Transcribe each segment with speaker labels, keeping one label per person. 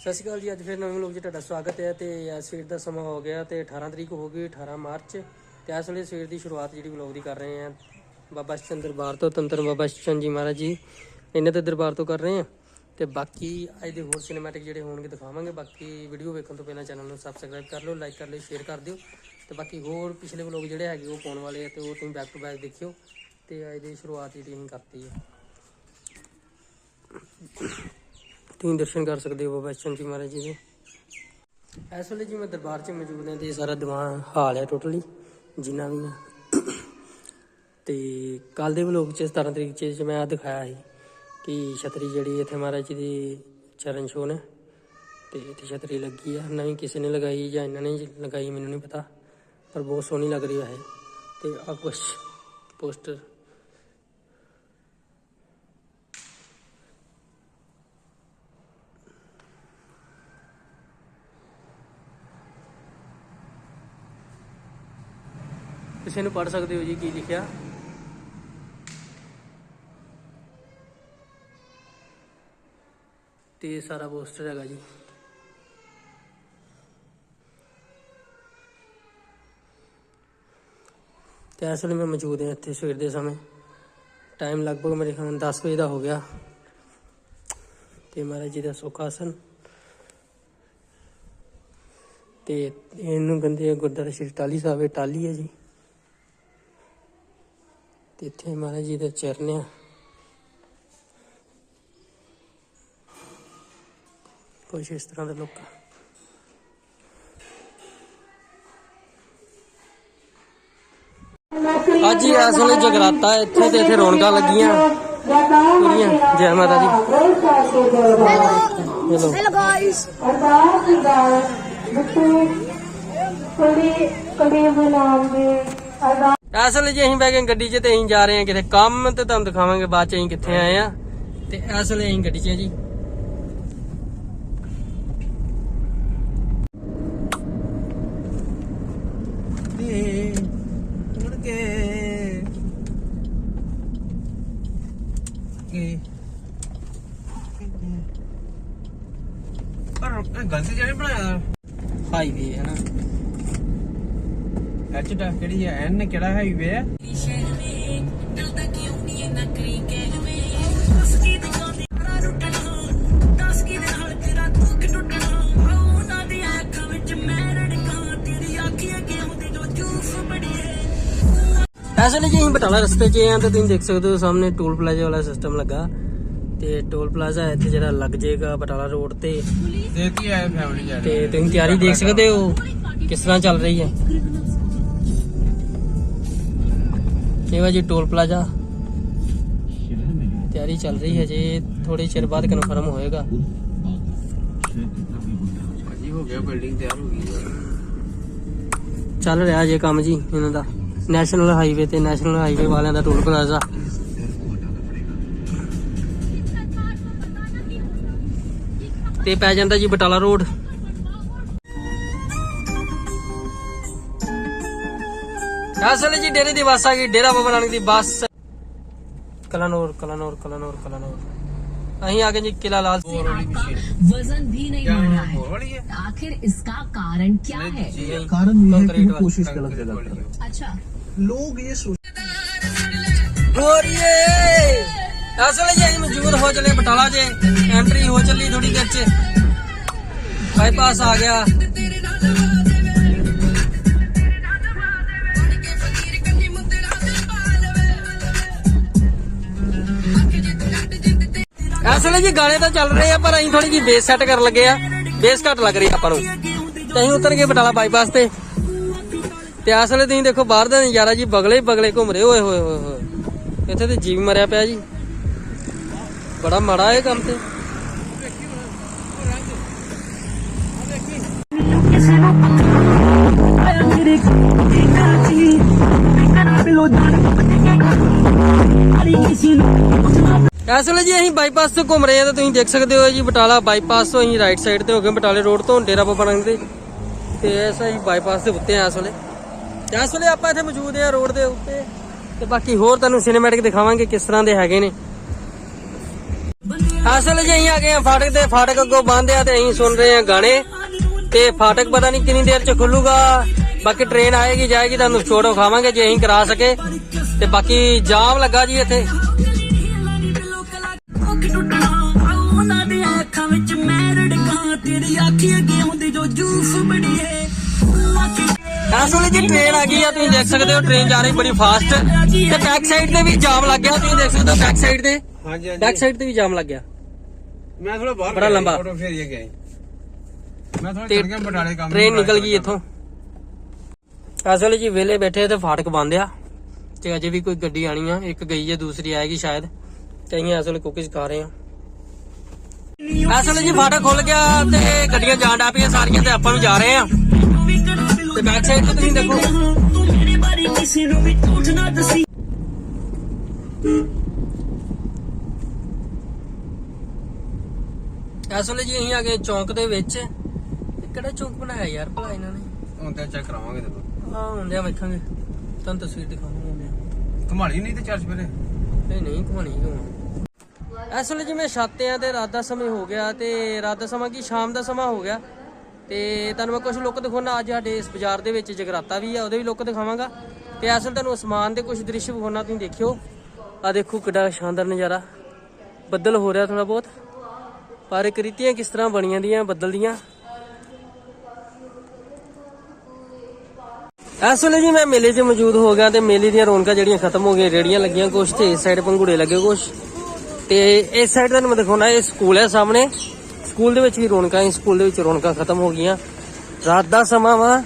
Speaker 1: ਸਤਿ ਸ਼੍ਰੀ ਅਕਾਲ ਜੀ, ਅੱਜ ਫਿਰ ਨਵੇਂ ਵਲੋਗ 'ਚ ਤੁਹਾਡਾ ਸਵਾਗਤ ਹੈ ਤੇ ਅੱਜ ਸਵੇਰ ਦਾ ਸਮਾਂ ਹੋ ਗਿਆ ਤੇ 18 ਤਰੀਕ ਹੋ ਗਈ 18 ਮਾਰਚ। ਤੇ ਇਸ ਵੇਲੇ ਸਵੇਰ ਦੀ ਸ਼ੁਰੂਆਤ ਜਿਹੜੀ ਵਲੋਗ ਦੀ ਕਰ ਰਹੇ ਹਾਂ। ਬਾਬਾ ਸ਼ਚਨ ਦਰਬਾਰ ਤੋਂ ਤੰਤਰ ਬਾਬਾ ਸ਼ਚਨ ਜੀ ਮਹਾਰਾਜ ਜੀ ਇਹਨਾਂ ਦੇ ਦਰਬਾਰ ਤੋਂ ਕਰ ਰਹੇ ਹਾਂ। ਤੇ ਬਾਕੀ ਅੱਜ ਦੇ ਹੋਰ ਸਿਨੇਮੈਟਿਕ ਜਿਹੜੇ ਹੋਣਗੇ ਦਿਖਾਵਾਂਗੇ। ਬਾਕੀ ਵੀਡੀਓ ਵੇਖਣ ਤੋਂ ਪਹਿਲਾਂ ਚੈਨਲ ਨੂੰ ਸਬਸਕ੍ਰਾਈਬ ਕਰ ਲਓ ਲਾਈਕ ਕਰ ਲਿਓ ਸ਼ੇਅਰ ਕਰ ਦਿਓ। ਤੇ ਬਾਕੀ ਹੋਰ ਪਿਛਲੇ ਵਲੋਗ ਜਿਹੜੇ ਹੈਗੇ ਉਹ ਪਾਉਣ ਵਾਲੇ ਆ ਤੇ ਉਹ ਤੁਸੀਂ ਬੈਕ ਟੂ ਬੈਕ ਦੇਖਿਓ। ਤੇ ਅੱਜ ਦੀ ਸ਼ੁਰੂਆਤ ਜਿਹੜੀ ਅਸੀਂ ਕਰਤੀ ਹੈ। ਤੁਸੀਂ ਦਰਸ਼ਨ ਕਰ ਸਕਦੇ ਹੋ ਬਾਬਾ ਚੰਦ ਜੀ ਮਹਾਰਾਜ ਜੀ ਦੇ। ਇਸ ਵੇਲੇ ਜੀ ਮੈਂ ਦਰਬਾਰ 'ਚ ਮੌਜੂਦ ਹਾਂ ਤੇ ਸਾਰਾ ਦੀਵਾਨ ਹਾਲ ਹੈ ਟੋਟਲੀ, ਜਿੰਨਾ ਵੀ ਹੈ ਤੇ ਕੱਲ ਦੇ ਵਲੋਗ 'ਚ 17 ਤਰੀਕ 'ਚ ਮੈਂ ਆ ਦਿਖਾਇਆ ਸੀ ਕਿ ਛਤਰੀ ਜਿਹੜੀ ਇੱਥੇ ਮਹਾਰਾਜ ਜੀ ਦੀ ਚਰਨ ਛੋਹ ਨੇ। ਤੇ ਇੱਥੇ ਛਤਰੀ ਲੱਗੀ ਆ ਨਵੀਂ ਕਿਸੇ ਨੇ ਲਗਾਈ ਜਾਂ ਇਹਨਾਂ ਨੇ ਲਗਾਈ, ਮੈਨੂੰ ਨਹੀਂ ਪਤਾ, ਪਰ ਬਹੁਤ ਸੋਹਣੀ ਲੱਗ ਰਹੀ ਹੈ ਤੇ ਆ ਕੁਛ ਪੋਸਟਰ ਕਿਸੇ ਨੂੰ ਪੜ ਸਕਦੇ ਹੋ ਜੀ, ਕੀ ਲਿਖਿਆ? ਤੇ ਸਾਰਾ ਪੋਸਟਰ ਹੈਗਾ ਜੀ। ਤੇ ਇਸ ਵੇਲੇ ਮੈਂ ਮੌਜੂਦ ਹਾਂ ਇੱਥੇ ਸਵੇਰ ਦੇ ਸਮੇਂ। ਟਾਈਮ ਲਗਭਗ ਮੇਰੇ ਖਿਆਲ ਨਾਲ 10 ਵਜੇ ਦਾ ਹੋ ਗਿਆ। ਤੇ ਮਹਾਰਾਜ ਜੀ ਦਾ ਸੁਖਾਸਨ। ਤੇ ਇਹਨੂੰ ਕਹਿੰਦੇ ਆ ਗੁਰਦੁਆਰਾ ਸ਼੍ਰੀ ਟਾਲੀ ਸਾਹਿਬ, ਇਹ ਟਾਲੀ ਹੈ ਜੀ। ਤੇ ਇੱਥੇ ਮਹਾਰਾਜ ਜੀ ਦੇ ਚਰਨ ਆ ਕੁਛ ਇਸ ਤਰ੍ਹਾਂ ਦੇ ਲੋਕ ਅੱਜ ਹੀ ਇਸ ਵੇਲੇ ਜਗਰਾਤਾ ਹੈ ਇੱਥੇ ਤੇ ਇੱਥੇ ਰੌਣਕਾਂ ਲੱਗੀਆਂ ਪੂਰੀਆਂ ਜੈ ਮਾਤਾ ਦੀ ਚਲੋ
Speaker 2: Hello guys.
Speaker 3: ਅਰਦਾਸ ਅਰਦਾਸ ਬਿੱਟੂ ਕੜੀ ਕੜੀ ਬਣਾਉਂਦੇ ਅਰਦਾਸ
Speaker 1: ਇਸ ਵੇਲੇ ਜੀ ਅਸੀਂ ਬੈ ਗਏ ਗੱਡੀ 'ਚ ਤੇ ਅਸੀਂ ਜਾ ਰਹੇ ਹਾਂ ਕਿਤੇ। ਕੰਮ ਤੇ ਤੁਹਾਨੂੰ ਦਿਖਾਵਾਂਗੇ, ਬਾਅਦ 'ਚ ਅਸੀਂ ਕਿੱਥੇ ਆਏ ਆ ਤੇ ਇਸ ਵੇਲੇ ਅਸੀਂ ਗੱਡੀ 'ਚ ਜੀ
Speaker 4: ਤੇ ਮੁੜ ਕੇ ਕੇ ਪਰ ਇਹ ਗਲਤੀ ਜਿਹੜੇ ਬਣਾਇਆ
Speaker 1: ਹਾਈਵੇ ਹੈ ਨਾ
Speaker 4: ਡਾ ਕਿਹੜੀ ਹੈ ਐਨ ਕਿਹੜਾ ਹਾਈਵੇ ਹੈ
Speaker 1: ਇਸ ਵੇਲੇ ਜੀ ਅਸੀਂ ਬਟਾਲਾ ਰਸਤੇ 'ਚ ਆ ਤੇ ਤੁਸੀਂ ਦੇਖ ਸਕਦੇ ਹੋ ਸਾਹਮਣੇ ਟੋਲ ਪਲਾਜ਼ਾ ਵਾਲਾ ਸਿਸਟਮ ਲੱਗਾ। ਤੇ ਟੋਲ ਪਲਾਜ਼ਾ ਇੱਥੇ ਜਿਹੜਾ ਲੱਗ ਜਾਏਗਾ ਬਟਾਲਾ ਰੋਡ ਤੇ।
Speaker 4: ਦੇਤੀ ਹੈ ਫੈਮਿਲੀ ਜਾ
Speaker 1: ਤੇ ਤੁਸੀਂ ਤਿਆਰੀ ਦੇਖ ਸਕਦੇ ਹੋ ਕਿਸ ਤਰ੍ਹਾਂ ਚੱਲ ਰਹੀ ਹੈ? ਇਹ ਵਾ ਜੀ ਟੋਲ ਪਲਾਜ਼ਾ। ਤਿਆਰੀ ਚੱਲ ਰਹੀ ਹੈ ਜੀ ਥੋੜੇ ਚਿਰ ਬਾਅਦ ਕਨਫਰਮ ਹੋਏਗਾ।
Speaker 4: ਜੀ ਹੋ ਗਿਆ ਬਿਲਡਿੰਗ ਤਿਆਰ ਹੋ ਗਈ ਹੈ।
Speaker 1: ਚੱਲ ਰਿਹਾ ਜੇ ਕੰਮ ਜੀ ਇਹਨਾਂ ਦਾ। ਨੈਸ਼ਨਲ ਹਾਈਵੇ ਤੇ ਨੈਸ਼ਨਲ ਹਾਈਵੇ ਵਾਲਿਆਂ ਦਾ ਟੋਲ ਪਲਾਜ਼ਾ। ਤੇ ਪੈ ਜਾਂਦਾ ਜੀ ਬਟਾਲਾ ਰੋਡ। ਅਸਲ ਜੀ ਡੇਰੇ ਦੀ ਬੱਸ ਆ ਗਈ ਡੇਰਾ ਬਾਬਾ ਨਾਨਕ ਦੀ ਬੱਸ ਕਲਾਨੌਰ ਕਲਾਨੌਰ ਕਲਾਨੌਰ ਕਲਾਨੌਰ ਅਸੀਂ ਆ ਗਏ ਜੀ ਕਿਲਾ ਲਾਲ
Speaker 5: वजन भी नहीं बढ़ रहा है
Speaker 4: ਹੋਰ ਵਾਲੀ ਹੈ
Speaker 5: आखिर इसका कारण क्या है
Speaker 4: ਕਾਰਨ
Speaker 1: ਇਹ ਹੈ ਕਿ वो
Speaker 4: ਕੋਸ਼ਿਸ਼ ਗਲਤ ਜਗ੍ਹਾ ਕਰ
Speaker 5: अच्छा
Speaker 4: ਲੋਕ ਇਹ ਸੋਚ
Speaker 1: ਗੋਰੀਏ ਅਸਲ ਜੀ ਅਸੀਂ ਮੌਜੂਦ ਹੋ ਚਲੇ ਬਟਾਲਾ 'ਚ ਐਂਟਰੀ ਹੋ ਚੱਲੀ ਥੋੜੀ ਦੇਰ 'ਚ ਬਾਈਪਾਸ ਆ ਗਿਆ ਅਸਲ ਜੀ ਗਾਣੇ ਤਾਂ ਚੱਲ ਰਹੇ ਆ, ਪਰ ਅਸੀਂ ਥੋੜੀ ਜਿਹੀ ਬੇਸ ਸੈੱਟ ਕਰਨ ਲੱਗੇ ਆ। ਬੇਸ ਘੱਟ ਲੱਗ ਰਹੀ ਆਪਾਂ ਨੂੰ। ਤੇ ਅਸੀਂ ਉਤਰ ਗਏ ਬਟਾਲਾ ਬਾਈਪਾਸ ਤੇ। ਤੇ ਅਸਲ ਤੁਸੀਂ ਦੇਖੋ, ਬਾਹਰ ਦਾ ਨਜ਼ਾਰਾ ਜੀ, ਬਗਲੇ ਬਗਲੇ ਘੁੰਮ ਰਹੇ ਓਏ ਹੋਏ ਹੋਏ ਹੋਏ। ਇੱਥੇ ਤੇ ਜੀਵ ਮਰਿਆ ਪਿਆ ਜੀ। ਬੜਾ ਮਾੜਾ ਇਹ ਕੰਮ ਤੇ। ਇਸ ਵੇਲੇ ਜੀ ਅਸੀਂ ਬਾਈਪਾਸ ਤੋਂ ਘੁੰਮ ਰਹੇ ਹਾਂ ਤਾਂ ਤੁਸੀਂ ਦੇਖ ਸਕਦੇ ਹੋ ਜੀ ਬਟਾਲਾ ਬਾਈਪਾਸ ਤੋਂ ਅਸੀਂ ਰਾਈਟ ਸਾਈਡ ਤੇ ਹੋ ਗਏ ਬਟਾਲੇ ਰੋਡ ਤੋਂ ਡੇਰਾ ਬਾਬਾ ਨਾਨਕ ਦੇ। ਤੇ ਐਸਾ ਹੀ ਬਾਈਪਾਸ ਦੇ ਉੱਤੇ ਆ ਇਸ ਵੇਲੇ। ਇਸ ਵੇਲੇ ਆਪਾਂ ਇੱਥੇ ਮੌਜੂਦ ਹਾਂ ਰੋਡ ਦੇ ਉੱਤੇ। ਤੇ ਬਾਕੀ ਹੋਰ ਤੁਹਾਨੂੰ ਸਿਨੇਮੈਟਿਕ ਦਿਖਾਵਾਂਗੇ ਕਿਸ ਤਰ੍ਹਾਂ ਦੇ ਹੈਗੇ ਨੇ।
Speaker 5: ਇਸ
Speaker 1: ਵੇਲੇ ਜੀ ਅਸੀਂ ਆ ਗਏ ਆ ਫਾਟਕ ਤੇ। ਫਾਟਕ ਅੱਗੋਂ ਬੰਦ ਆ ਤੇ ਅਸੀਂ ਸੁਣ ਰਹੇ ਆ ਗਾਣੇ। ਤੇ ਫਾਟਕ ਪਤਾ ਨਹੀਂ ਕਿੰਨੀ ਦੇਰ ਚ ਖੁੱਲੂਗਾ। ਬਾਕੀ ਟ੍ਰੇਨ ਆਏਗੀ, ਜਾਏਗੀ, ਤੁਹਾਨੂੰ ਛੋੜੋ ਖਾਵਾਂਗੇ ਜੇ ਅਸੀਂ ਕਰਾ ਸਕੇ। ਤੇ ਬਾਕੀ ਜਾਮ ਲੱਗਾ ਜੀ ਇੱਥੇ।
Speaker 2: ਅੱਖ ਟੁੱਟਣਾ ਆਓ ਉਹਨਾਂ ਦੇ ਅੱਖਾਂ ਵਿੱਚ ਮੈਂ ਰੜਕਾਂ। ਤੇਰੀ ਅੱਖੀ ਅੱਗੇ ਹੁੰਦੀ ਜੋ ਜੂਫ ਬੜੀਏ
Speaker 1: ਅਸਲ ਜੀ ਟ੍ਰੇਨ ਆ ਗਈ ਆ ਤੁਸੀਂ ਦੇਖ ਸਕਦੇ ਹੋ ਟ੍ਰੇਨ ਜਾ ਰਹੀ ਬੜੀ ਫਾਸਟ ਤੇ ਬੈਕ ਸਾਈਡ ਤੇ ਵੀ ਜਾਮ ਲੱਗ ਗਿਆ ਤੁਸੀਂ ਦੇਖ ਸਕਦੇ ਹੋ ਬੈਕ ਸਾਈਡ ਤੇ।
Speaker 4: ਹਾਂਜੀ
Speaker 1: ਬੈਕ ਸਾਈਡ ਤੇ ਵੀ ਜਾਮ ਲੱਗ ਗਿਆ।
Speaker 4: ਮੈਂ ਥੋੜਾ ਬਾਹਰ
Speaker 1: ਬੜਾ
Speaker 4: ਗਿਆ,
Speaker 1: ਲੰਬਾ।
Speaker 4: ਫੋਟੋ ਫੇਰੀਏ ਗਏ ਮੈਂ ਥੋੜਾ
Speaker 1: ਤੇ
Speaker 4: ਚੜ ਗਿਆ ਬਟਾਲੇ ਕੰਮ
Speaker 1: ਟ੍ਰੇਨ ਨਿਕਲ ਗਈ ਇੱਥੋਂ। ਅਸਲ ਜੀ ਵੇਲੇ ਬੈਠੇ ਤੇ ਫਾਟਕ ਬੰਦ ਆ। ਤੇ ਅਜੇ ਵੀ ਕੋਈ ਗੱਡੀ ਆਣੀ ਆ ਇੱਕ ਗਈ ਹੈ ਦੂਸਰੀ ਆਏਗੀ ਸ਼ਾਇਦ। ਤੇ ਅਸੀਂ ਅਸਲ ਕੁਕਿਸ ਖਾ ਰਹੇ ਆ ਅਸਲ ਜੀ ਫਾਟਕ ਖੁੱਲ ਗਿਆ ਤੇ ਗੱਡੀਆਂ ਜਾਣ ਡਾ ਪਈਆਂ ਸਾਰੀਆਂ ਤੇ ਆਪਾਂ ਵੀ ਜਾ ਰਹੇ ਆ ਤੇ ਬੈਕ ਸਾਈਡ ਤੇ ਤੁਸੀਂ ਦੇਖੋ।
Speaker 2: ਕਿਸੇ ਨੂੰ ਵੀ ਝੂਠ ਨਾ ਦੱਸੀ
Speaker 1: ਅਸਲ ਜੀ ਅਸੀਂ ਆ ਗਏ ਚੌਂਕ ਦੇ ਵਿੱਚ। ਕਿਹੜਾ ਚੌਂਕ ਬਣਾਇਆ ਯਾਰ ਭਲਾ ਇਹਨਾਂ ਨੇ?
Speaker 4: ਹੁਣ ਤਾਂ ਚੈੱਕ ਕਰਾਵਾਂਗੇ ਤੈਨੂੰ
Speaker 1: ਆ ਹੁੰਦੇ ਆ ਵੇਖਾਂਗੇ। ਤੁਹਾਨੂੰ ਤਸਵੀਰ ਦਿਖਾਵਾਂਗੇ ਹੁੰਦੇ
Speaker 4: ਘਮਾਲੀ ਨਹੀਂ ਤੇ ਚਰਚ ਪਹਿਲੇ?
Speaker 1: ਨਹੀਂ ਨਹੀਂ ਘੁਮਾਣੀ ਕਿਉਂ ਅਸਲ ਜੀ ਮੈਂ ਛੱਤ ਆ ਤੇ ਰਾਤ ਦਾ ਸਮੇਂ ਹੋ ਗਿਆ ਤੇ ਰਾਤ ਦਾ ਸਮਾਂ ਕੀ ਸ਼ਾਮ ਦਾ ਸਮਾਂ ਹੋ ਗਿਆ। ਤੇ ਤੁਹਾਨੂੰ ਮੈਂ ਕੁਝ ਲੁੱਕ ਦਿਖਾਉਣਾ ਅੱਜ ਸਾਡੇ ਇਸ ਬਾਜ਼ਾਰ ਦੇ ਵਿੱਚ ਜਗਰਾਤਾ ਵੀ ਆ, ਉਹਦੇ ਵੀ ਲੁੱਕ ਦਿਖਾਵਾਂਗਾ। ਤੇ ਅਸਲ ਤੁਹਾਨੂੰ ਅਸਮਾਨ ਦੇ ਕੁਝ ਦ੍ਰਿਸ਼ ਵਿਖਾਉਣਾ ਤੁਸੀਂ ਦੇਖਿਓ। ਆ ਦੇਖੋ ਕਿੱਡਾ ਸ਼ਾਨਦਾਰ ਨਜ਼ਾਰਾ। ਬੱਦਲ ਹੋ ਰਿਹਾ ਥੋੜਾ ਬਹੁਤ, ਪਰ ਇਹ ਕ੍ਰਿਤੀਆਂ ਕਿਸ ਤਰ੍ਹਾਂ ਬਣੀਆਂ ਦੀਆਂ, ਬੱਦਲ ਦੀਆਂ। ਇਸ ਵੇਲੇ ਜੀ ਮੈਂ ਮੇਲੇ 'ਚ ਮੌਜੂਦ ਹੋ ਗਿਆ ਤੇ ਮੇਲੇ ਦੀਆਂ ਰੌਣਕਾਂ ਜਿਹੜੀਆਂ ਖਤਮ ਹੋ ਗਈਆਂ, ਰੇੜੀਆਂ ਲੱਗੀਆਂ ਕੁਛ, ਤੇ ਇਸ ਸਾਈਡ ਪੰਘੂੜੇ ਲੱਗੇ ਕੁਛ। ਤੇ ਇਸ ਸਾਈਡ ਤੁਹਾਨੂੰ ਮੈਂ ਦਿਖਾਉਣਾ, ਇਹ ਸਕੂਲ ਹੈ ਸਾਹਮਣੇ। ਸਕੂਲ ਦੇ ਵਿੱਚ ਵੀ ਰੌਣਕਾਂ ਹੀ ਸਕੂਲ ਦੇ ਵਿੱਚ ਰੌਣਕਾਂ ਖਤਮ ਹੋ ਗਈਆਂ। ਰਾਤ ਦਾ ਸਮਾਂ ਵਾ,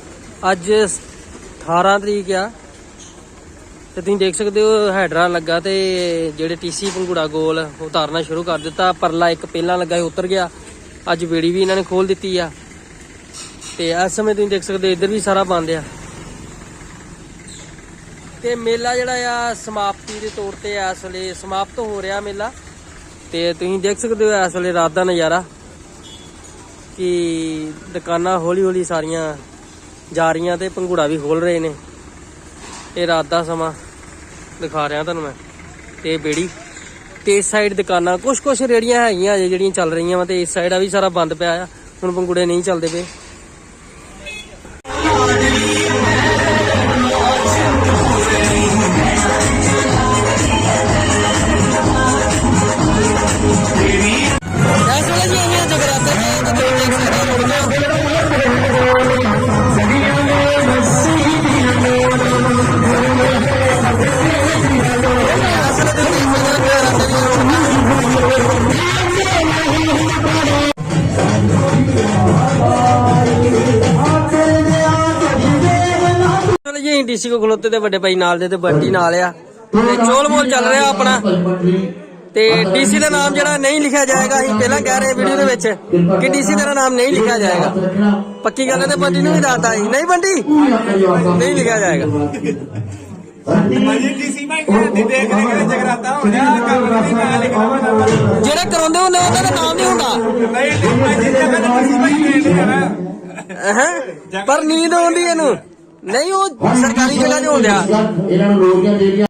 Speaker 1: ਅੱਜ 18 ਤਰੀਕ ਆ। ਤੇ ਤੁਸੀਂ ਦੇਖ ਸਕਦੇ ਹੋ, ਹੈਡਰਾ ਲੱਗਾ ਤੇ ਜਿਹੜੇ ਟੀਸੀ ਪੰਘੂੜਾ ਗੋਲ ਉਤਾਰਨਾ ਸ਼ੁਰੂ ਕਰ ਦਿੱਤਾ। ਪਰਲਾ ਇੱਕ ਪਹਿਲਾਂ ਲੱਗਾ ਉਤਰ ਗਿਆ। ਅੱਜ ਬੇੜੀ ਵੀ ਇਹਨਾਂ ਨੇ ਖੋਲ ਦਿੱਤੀ ਆ। ਤੇ ਇਸ ਸਮੇਂ ਤੁਸੀਂ ਦੇਖ ਸਕਦੇ ਹੋ, ਇੱਧਰ ਵੀ ਸਾਰਾ ਬੰਦ ਆ। ਤੇ ਮੇਲਾ ਜਿਹੜਾ ਆ, ਸਮਾਪਤੀ ਦੇ ਤੌਰ ਤੇ ਇਸ ਵੇਲੇ ਸਮਾਪਤ ਹੋ ਰਿਹਾ ਮੇਲਾ। ਤੇ ਤੁਸੀਂ ਦੇਖ ਸਕਦੇ ਹੋ ਇਸ ਵੇਲੇ ਰਾਤ ਦਾ ਨਜ਼ਾਰਾ ਕਿ ਦੁਕਾਨਾਂ ਹੌਲੀ ਹੌਲੀ ਸਾਰੀਆਂ ਜਾ ਰਹੀਆਂ ਤੇ ਪੰਘੂੜਾ ਵੀ ਖੋਲ ਰਹੇ ਨੇ। ਇਹ ਰਾਤ ਦਾ ਸਮਾਂ ਦਿਖਾ ਰਿਹਾ ਤੁਹਾਨੂੰ ਮੈਂ। ਤੇ ਬੇੜੀ, ਤੇ ਇਸ ਸਾਈਡ ਦੁਕਾਨਾਂ ਕੁਝ ਕੁਝ ਰੇੜੀਆਂ ਹੈਗੀਆਂ ਜਿਹੜੀਆਂ ਚੱਲ ਰਹੀਆਂ ਵਾ ਤੇ ਇਸ ਸਾਈਡ ਆ ਵੀ ਸਾਰਾ ਬੰਦ ਪਿਆ ਆ। ਹੁਣ ਪੰਗੂੜੇ ਨਹੀਂ ਚੱਲਦੇ ਪਏ। ਜੀ ਡੀਸੀ ਕੋ ਖਲੋਤੇ ਤੇ ਵੱਡੇ ਭਾਈ ਨਾਲ ਦੇ ਤੇ ਬੰਟੀ ਨਾਲ ਆ। ਤੇ ਚੋਲ ਮੋਲ ਚੱਲ ਰਿਹਾ ਆਪਣਾ। ਤੇ ਡੀਸੀ ਦਾ ਨਾਮ ਜਿਹੜਾ ਨਹੀਂ ਲਿਖਿਆ ਜਾਏਗਾ ਅਸੀਂ ਪਹਿਲਾਂ ਕਹਿ ਰਹੇ ਵੀਡੀਓ ਦੇ ਵਿੱਚ ਕਿ ਡੀਸੀ ਦਾ ਨਾਮ ਨਹੀਂ ਲਿਖਿਆ ਜਾਏਗਾ। ਪੱਕੀ ਗੱਲ ਹੈ ਤੇ ਬੰਟੀ ਨੂੰ ਵੀ ਦੱਸਦਾ ਸੀ। ਨਹੀਂ ਬੰਟੀ ਨਹੀਂ ਲਿਖਿਆ ਜਾਏਗਾ। ਜਿਹੜੇ ਕਰਾਉਂਦੇ ਹੁੰਦੇ ਉਹਨਾਂ ਦਾ ਨਾਮ ਨਹੀਂ ਹੁੰਦਾ? ਪਰ ਨੀਂਦ ਆਉਂਦੀ ਇਹਨੂੰ। ਨਹੀਂ ਉਹ ਸਰਕਾਰੀ ਜਗ੍ਹਾ 'ਚ ਹੁੰਦਿਆ
Speaker 6: ਇਹਨਾਂ ਨੂੰ ਰੋਟੀਆਂ ਦੇ